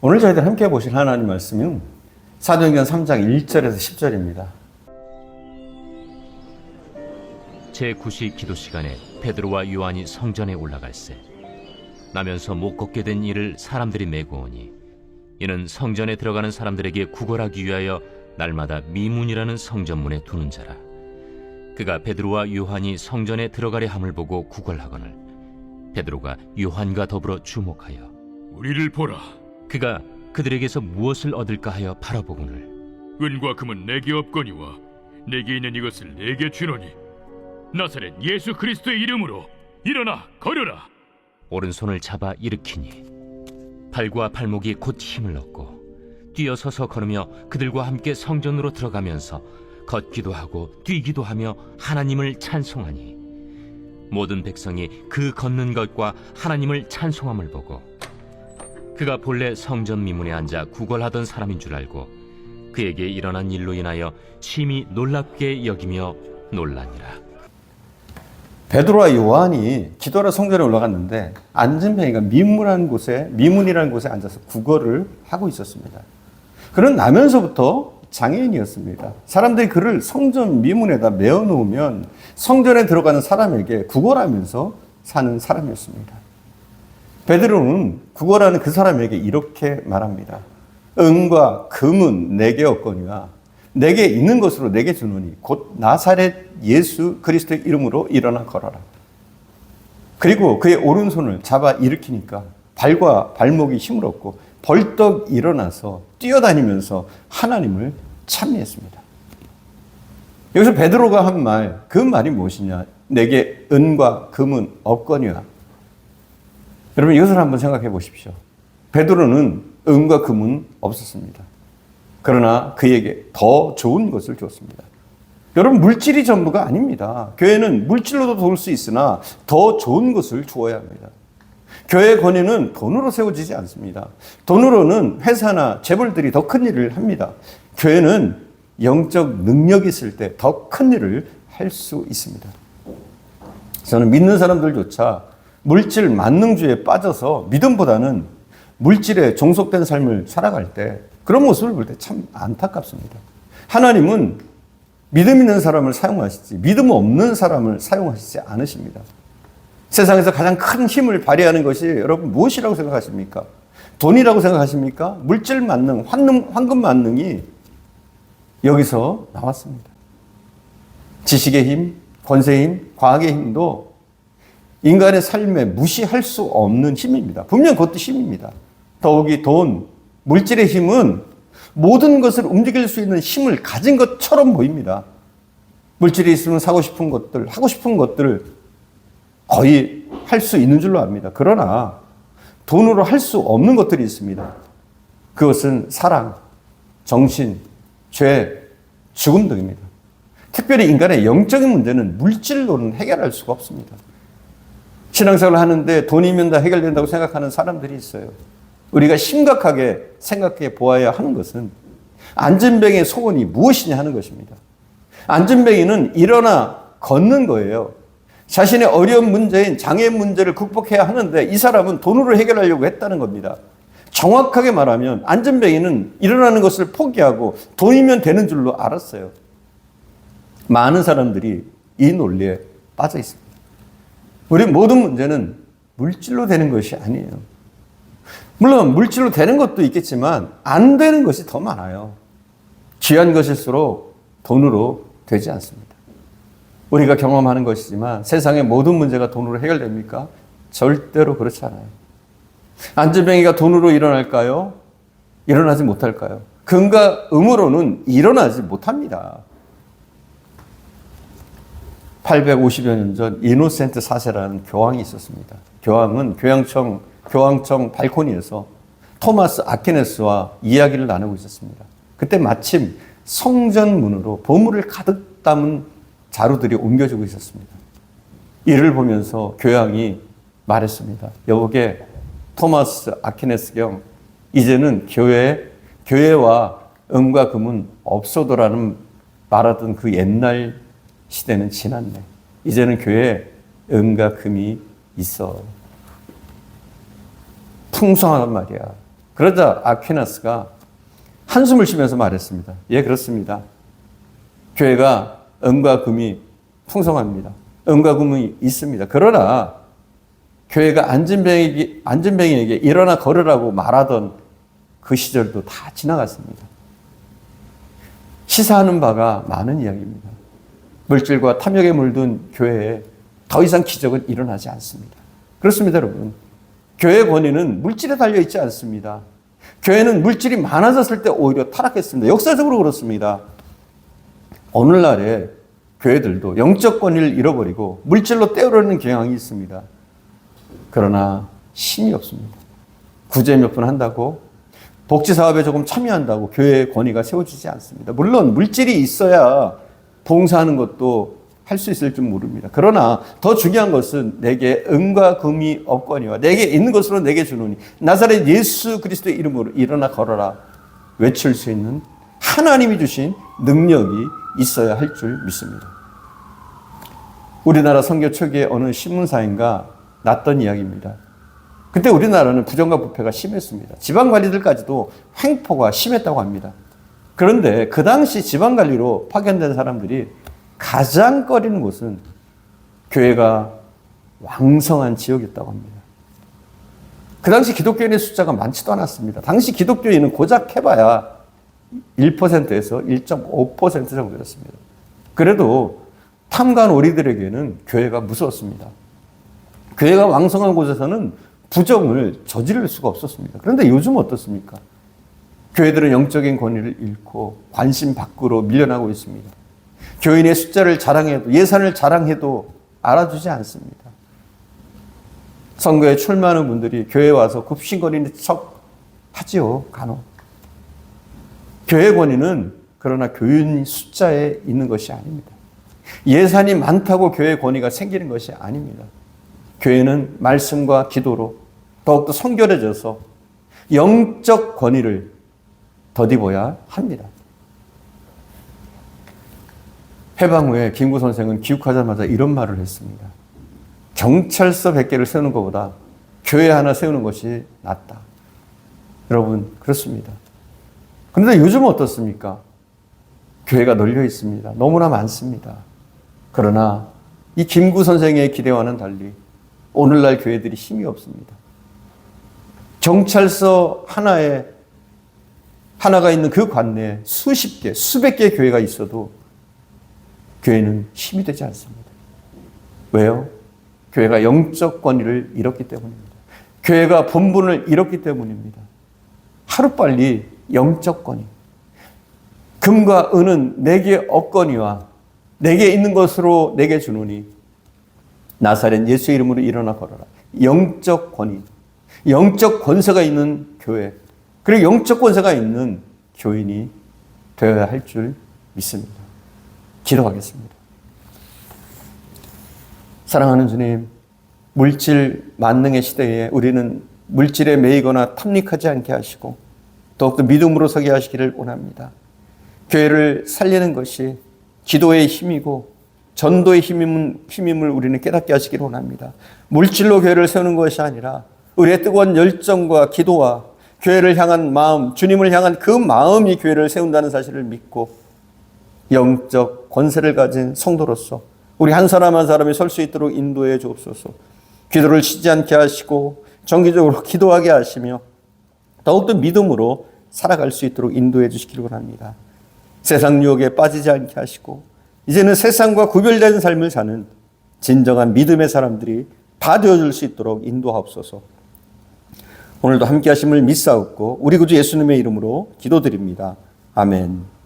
오늘 저희들 함께 보실 하나님 말씀은 사도행전 3장 1절에서 10절입니다. 제9시 기도 시간에 베드로와 요한이 성전에 올라갈새 나면서 못 걷게 된 이를 사람들이 메고 오니 이는 성전에 들어가는 사람들에게 구걸하기 위하여 날마다 미문이라는 성전문에 두는 자라 그가 베드로와 요한이 성전에 들어가려 함을 보고 구걸하거늘 베드로가 요한과 더불어 주목하여 우리를 보라. 그가 그들에게서 무엇을 얻을까 하여 바라보거늘 은과 금은 내게 없거니와 내게 있는 이것을 내게 주노니 나사렛 예수 그리스도의 이름으로 일어나 걸어라. 오른손을 잡아 일으키니 발과 발목이 곧 힘을 얻고 뛰어서서 걸으며 그들과 함께 성전으로 들어가면서 걷기도 하고 뛰기도 하며 하나님을 찬송하니 모든 백성이 그 걷는 것과 하나님을 찬송함을 보고 그가 본래 성전 미문에 앉아 구걸하던 사람인 줄 알고 그에게 일어난 일로 인하여 심히 놀랍게 여기며 놀라니라 베드로와 요한이 기도하러 성전에 올라갔는데 안전뱅이가 미문한 곳에 미문이라는 곳에 앉아서 국어를 하고 있었습니다. 그는 나면서부터 장애인이었습니다. 사람들이 그를 성전 미문에다 메어 놓으면 성전에 들어가는 사람에게 구걸하면서 사는 사람이었습니다. 베드로는 구걸하는 그 사람에게 이렇게 말합니다. 은과 금은 내게 없거니와 내게 있는 것으로 내게 주노니 곧 나사렛 예수 그리스도의 이름으로 일어나 걸어라. 그리고 그의 오른손을 잡아 일으키니까 발과 발목이 힘을 얻고 벌떡 일어나서 뛰어다니면서 하나님을 찬미했습니다. 여기서 베드로가 한 말, 그 말이 무엇이냐? 내게 은과 금은 없거니와. 여러분 이것을 한번 생각해 보십시오. 베드로는 은과 금은 없었습니다. 그러나 그에게 더 좋은 것을 줬습니다. 여러분 물질이 전부가 아닙니다. 교회는 물질로도 도울 수 있으나 더 좋은 것을 주어야 합니다. 교회 권위는 돈으로 세워지지 않습니다. 돈으로는 회사나 재벌들이 더 큰 일을 합니다. 교회는 영적 능력이 있을 때 더 큰 일을 할 수 있습니다. 저는 믿는 사람들조차 물질 만능주의에 빠져서 믿음보다는 물질에 종속된 삶을 살아갈 때 그런 모습을 볼 때 참 안타깝습니다. 하나님은 믿음 있는 사람을 사용하시지 믿음 없는 사람을 사용하시지 않으십니다. 세상에서 가장 큰 힘을 발휘하는 것이 여러분 무엇이라고 생각하십니까? 돈이라고 생각하십니까? 물질 만능, 황금, 황금 만능이 여기서 나왔습니다. 지식의 힘, 권세의 힘, 과학의 힘도 인간의 삶에 무시할 수 없는 힘입니다. 분명 그것도 힘입니다. 더욱이 돈, 물질의 힘은 모든 것을 움직일 수 있는 힘을 가진 것처럼 보입니다. 물질이 있으면 사고 싶은 것들, 하고 싶은 것들을 거의 할 수 있는 줄로 압니다. 그러나 돈으로 할 수 없는 것들이 있습니다. 그것은 사랑, 정신, 죄, 죽음 등입니다. 특별히 인간의 영적인 문제는 물질로는 해결할 수가 없습니다. 신앙생활을 하는데 돈이면 다 해결된다고 생각하는 사람들이 있어요. 우리가 심각하게 생각해 보아야 하는 것은 안전뱅이의 소원이 무엇이냐 하는 것입니다. 안전뱅이는 일어나 걷는 거예요. 자신의 어려운 문제인 장애 문제를 극복해야 하는데 이 사람은 돈으로 해결하려고 했다는 겁니다. 정확하게 말하면 안전뱅이는 일어나는 것을 포기하고 돈이면 되는 줄로 알았어요. 많은 사람들이 이 논리에 빠져 있습니다. 우리 모든 문제는 물질로 되는 것이 아니에요. 물론 물질로 되는 것도 있겠지만 안 되는 것이 더 많아요. 귀한 것일수록 돈으로 되지 않습니다. 우리가 경험하는 것이지만 세상의 모든 문제가 돈으로 해결됩니까? 절대로 그렇지 않아요. 안전뱅이가 돈으로 일어날까요? 일어나지 못할까요? 금과 음으로는 일어나지 못합니다. 850여 년 전 이노센트 4세라는 교황이 있었습니다. 교황은 교황청 교황청 발코니에서 토마스 아퀴네스와 이야기를 나누고 있었습니다. 그때 마침 성전 문으로 보물을 가득 담은 자루들이 옮겨지고 있었습니다. 이를 보면서 교황이 말했습니다. 여보게 토마스 아퀴네스 경 이제는 교회 교회와 은과 금은 없어도라는 말하던 그 옛날 시대는 지났네. 이제는 교회에 은과 금이 있어. 풍성하단 말이야. 그러자 아퀴나스가 한숨을 쉬면서 말했습니다. 예, 그렇습니다. 교회가 은과 금이 풍성합니다. 은과 금이 있습니다. 그러나 교회가 안진뱅에게, 안진뱅에게 일어나 걸으라고 말하던 그 시절도 다 지나갔습니다. 시사하는 바가 많은 이야기입니다. 물질과 탐욕에 물든 교회에 더 이상 기적은 일어나지 않습니다. 그렇습니다, 여러분. 교회 권위는 물질에 달려 있지 않습니다. 교회는 물질이 많아졌을 때 오히려 타락했습니다. 역사적으로 그렇습니다. 오늘날의 교회들도 영적 권위를 잃어버리고 물질로 때우려는 경향이 있습니다. 그러나 힘이 없습니다. 구제 몇번 한다고 복지 사업에 조금 참여한다고 교회의 권위가 세워지지 않습니다. 물론 물질이 있어야 봉사하는 것도 할 수 있을 줄 모릅니다. 그러나 더 중요한 것은 내게 은과 금이 없거니와 내게 있는 것으로 내게 주노니 나사렛 예수 그리스도의 이름으로 일어나 걸어라 외칠 수 있는 하나님이 주신 능력이 있어야 할 줄 믿습니다. 우리나라 선교 초기에 어느 신문사인가 났던 이야기입니다. 그때 우리나라는 부정과 부패가 심했습니다. 지방 관리들까지도 횡포가 심했다고 합니다. 그런데 그 당시 지방 관리로 파견된 사람들이 가장 꺼리는 곳은 교회가 왕성한 지역이었다고 합니다. 그 당시 기독교인의 숫자가 많지도 않았습니다. 당시 기독교인은 고작 해봐야 1%에서 1.5% 정도였습니다. 그래도 탐관 오리들에게는 교회가 무서웠습니다. 교회가 왕성한 곳에서는 부정을 저지를 수가 없었습니다. 그런데 요즘 어떻습니까? 교회들은 영적인 권위를 잃고 관심 밖으로 밀려나고 있습니다. 교인의 숫자를 자랑해도 예산을 자랑해도 알아주지 않습니다. 선거에 출마하는 분들이 교회에 와서 굽신거리는 척 하지요, 간혹. 교회 권위는 그러나 교인 숫자에 있는 것이 아닙니다. 예산이 많다고 교회 권위가 생기는 것이 아닙니다. 교회는 말씀과 기도로 더욱더 성결해져서 영적 권위를 덧입어야 합니다. 해방 후에 김구 선생은 귀국하자마자 이런 말을 했습니다. 경찰서 100개를 세우는 것보다 교회 하나 세우는 것이 낫다. 여러분, 그렇습니다. 그런데 요즘은 어떻습니까? 교회가 널려 있습니다. 너무나 많습니다. 그러나 이 김구 선생의 기대와는 달리 오늘날 교회들이 힘이 없습니다. 경찰서 하나에 하나가 있는 그 관내에 수십 개, 수백 개의 교회가 있어도 교회는 힘이 되지 않습니다. 왜요? 교회가 영적 권위를 잃었기 때문입니다. 교회가 본분을 잃었기 때문입니다. 하루빨리 영적 권위. 금과 은은 내게 없거니와 내게 있는 것으로 내게 주노니 나사렛 예수 이름으로 일어나 걸어라. 영적 권위. 영적 권세가 있는 교회. 그리고 영적 권세가 있는 교인이 되어야 할 줄 믿습니다. 기도하겠습니다. 사랑하는 주님, 물질 만능의 시대에 우리는 물질에 매이거나 탐닉하지 않게 하시고 더욱더 믿음으로 서게 하시기를 원합니다. 교회를 살리는 것이 기도의 힘이고 전도의 힘임을, 힘임을 우리는 깨닫게 하시기를 원합니다. 물질로 교회를 세우는 것이 아니라 우리의 뜨거운 열정과 기도와 교회를 향한 마음, 주님을 향한 그 마음이 교회를 세운다는 사실을 믿고 영적 권세를 가진 성도로서 우리 한 사람 한 사람이 설 수 있도록 인도해 주옵소서. 기도를 쉬지 않게 하시고 정기적으로 기도하게 하시며 더욱더 믿음으로 살아갈 수 있도록 인도해 주시기를 원합니다. 세상 유혹에 빠지지 않게 하시고 이제는 세상과 구별된 삶을 사는 진정한 믿음의 사람들이 다 되어줄 수 있도록 인도하옵소서. 오늘도 함께 하심을 믿사옵고 우리 구주 예수님의 이름으로 기도드립니다. 아멘.